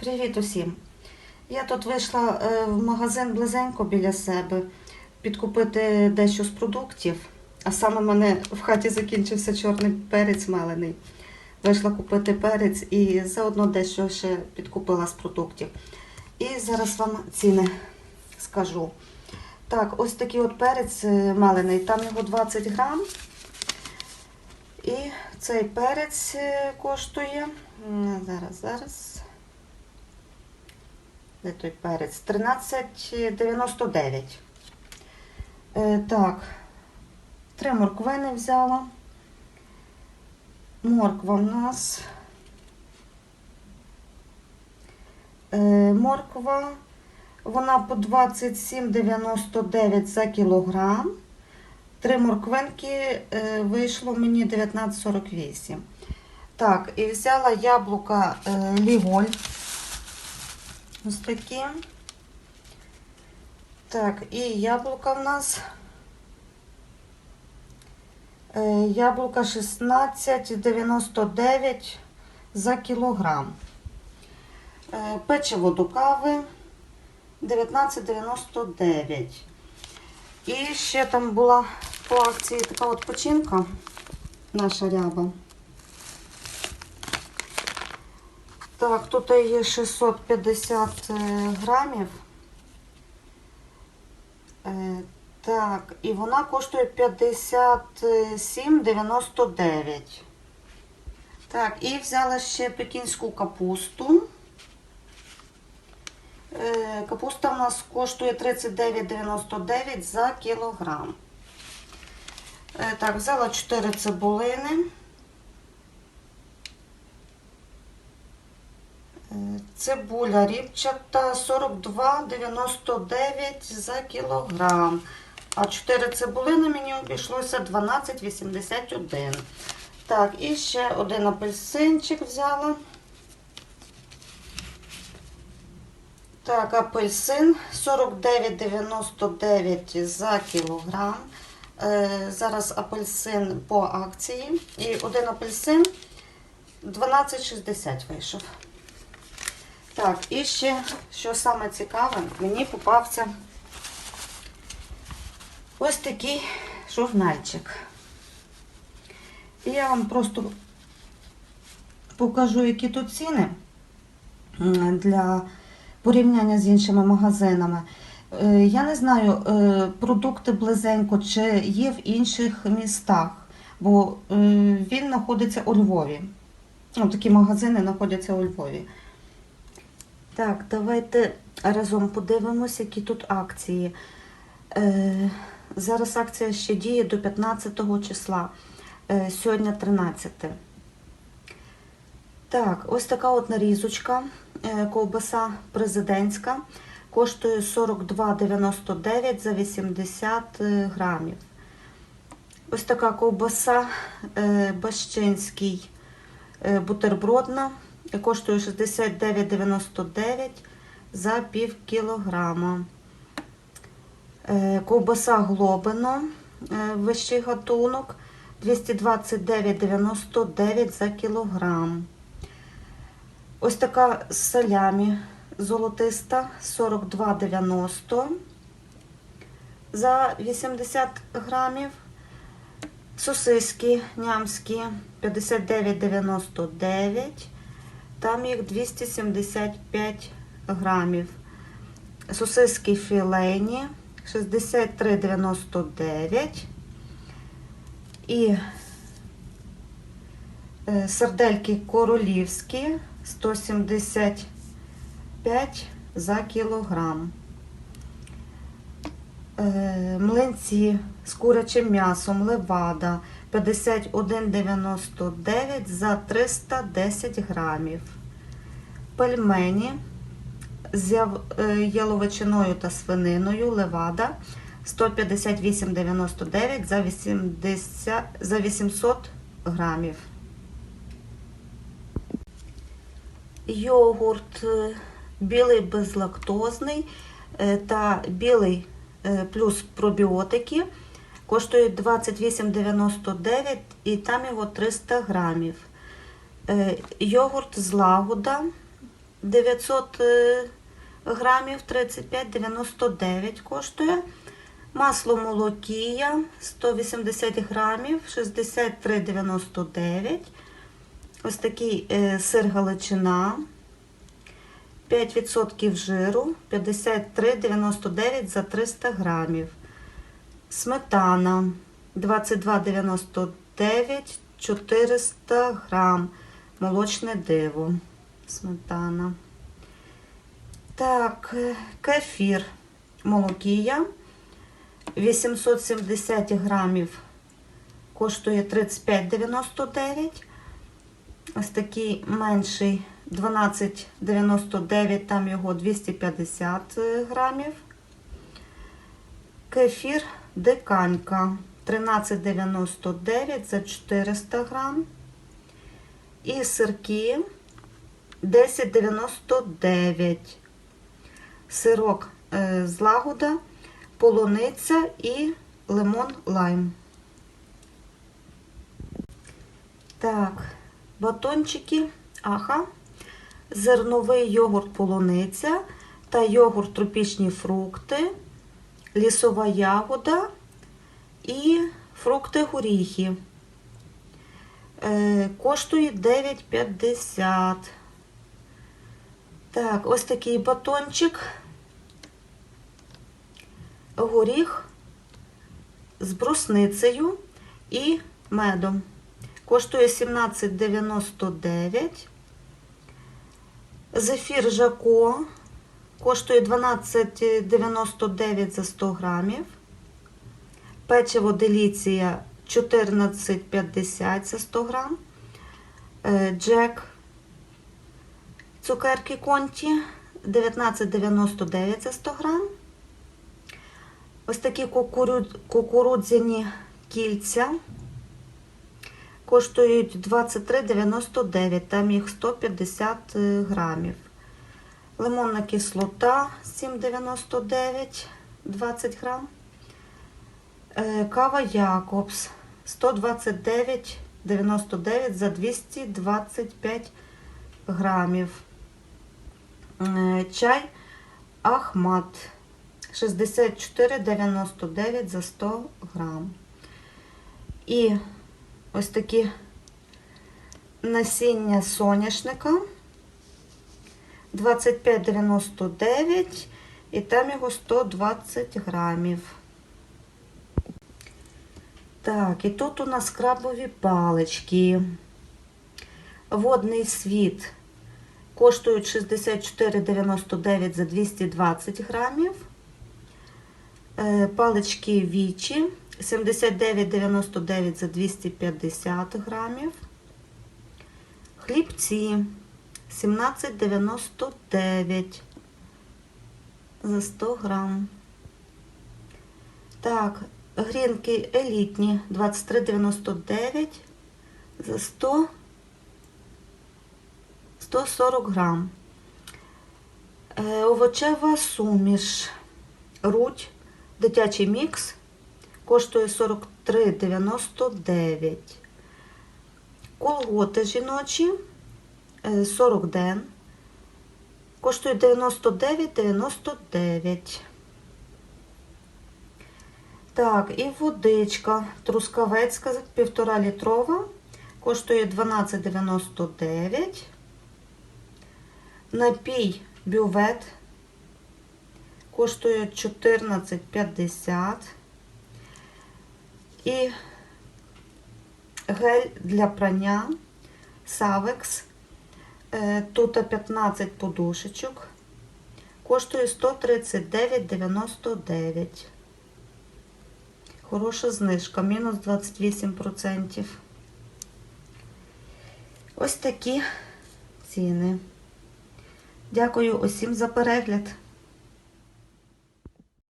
Привіт усім! Я тут вийшла е, в магазин близенько біля себе підкупити дещо з продуктів, а саме в мене в хаті закінчився чорний перець мелений. Вийшла купити перець і заодно дещо ще підкупила з продуктів. І зараз вам ціни скажу. Так, ось такий от перець е, мелений, там його 20 грам. І цей перець е, коштує. Зараз, зараз. Де той перець? 13,99. Е, так, три морквини взяла. Морква в нас. Е, морква, вона по 27,99 за кілограм. Три морквинки е, вийшло мені 19,48. Так, і взяла яблука е, Ліголь. Ось такі. Так, і яблука в нас. Е, Яблука 16,99 за кілограм. Е, Печиво до кави 19,99. І ще там була по акції така от печінка наша ряба. Так, тут є 650 е, грамів. Е, Так, і вона коштує 57,99. Так, і взяла ще пекінську капусту. Е, Капуста у нас коштує 39,99 за кілограм. Так, взяла 4 цибулини. Цибуля ріпчата 42,99 за кілограм. А 4 цибулини мені обійшлося 12,81. Так, і ще один апельсинчик взяла. Так, апельсин 49,99 за кілограм. Е, зараз апельсин по акції. І один апельсин 12,60 вийшов. Так, і ще, що саме цікаве, мені попався ось такий журнальчик. Я вам просто покажу, які тут ціни для порівняння з іншими магазинами. Е, Я не знаю, е, продукти близенько чи є в інших містах, бо е, він знаходиться у Львові. Ну, такі магазини знаходяться у Львові. Так, давайте разом подивимося, які тут акції. Е, зараз акція ще діє до 15 числа. Е, сьогодні 13. Так, ось така от нарізочка. Е, ковбаса президентська. Коштує 42,99 за 80 грамів. Ось така ковбаса е, Бащинський е, бутербродна. Коштує 69,99 за пів кілограма. Е, Ковбаса Глобино, е, вищий гатунок 229,99 за кілограм. Ось така салямі золотиста 42,90 за 80 грамів. Сосиски нямські 59,99. Там їх 275 грамів. Сосиски філейні 63,99. І е, сардельки королівські 175 за кілограм. Е, Млинці з курячим м'ясом левада 51,99 за 310 грамів. Пельмені з е, яловичиною та свининою левада 158,99 за 80, за 800 грамів. Йогурт е, білий безлактозний е, та білий плюс пробіотики коштує 28,99 і там його 300 грамів. Е, Йогурт з лагода 900 е, грамів 35,99 коштує. Масло молокія 180 грамів 63,99. Ось такий е, сир галичина 5% жиру 53,99 за 300 грамів. Сметана 22,99 400 грам. Молочне диво. Сметана. Так, е, кефір молокія 870 грамів коштує 35,99. Ось такий менший 12,99, там його 250 грамів. Кефір диканька 13,99 за 400 грам. І сирки 10,99. Сирок е, з лагода, полуниця і лимон лайм. Так, батончики аха, зерновий йогурт полуниця та йогурт тропічні фрукти, лісова ягода і фрукти горіхи. Е, коштує 9,50. Так, ось такий батончик. Горіх з брусницею і медом. Коштує 17,99. Зефір Жако коштує 12,99 за 100 грамів. Печиво Деліція 14,50 за 100 грам. Е, Джек цукерки Конті 19,99 за 100 грам. Ось такі кукурудз- кукурудзяні кільця коштують 23,99, там їх 150 грамів. Лимонна кислота 7,99, 20 грам. Е, Кава Якобс 129,99 за 225 грамів. Е, Чай Ахмат 64,99 за 100 грам. І ось такі насіння соняшника 25,99 і там його 120 грамів. Так, і тут у нас крабові палички. Водний світ коштують 64,99 за 220 грамів. Е, Палички вічі 79,99 за 250 грамів. Хлібці 17,99 за 100 грам. Так, грінки елітні 23,99 за 100 140 грам. Е, Овочева суміш. Рудь, дитячий мікс коштує 43,99. Колготи жіночі 40 ден. Коштує 99,99. Так, і водичка трускавецька, півтора літрова. Коштує 12,99. Напій бювет коштує 14,50. І гель для прання Савекс. Е, Тут 15 подушечок. Коштує 139,99. Хороша знижка, мінус 28%. Ось такі ціни. Дякую усім за перегляд.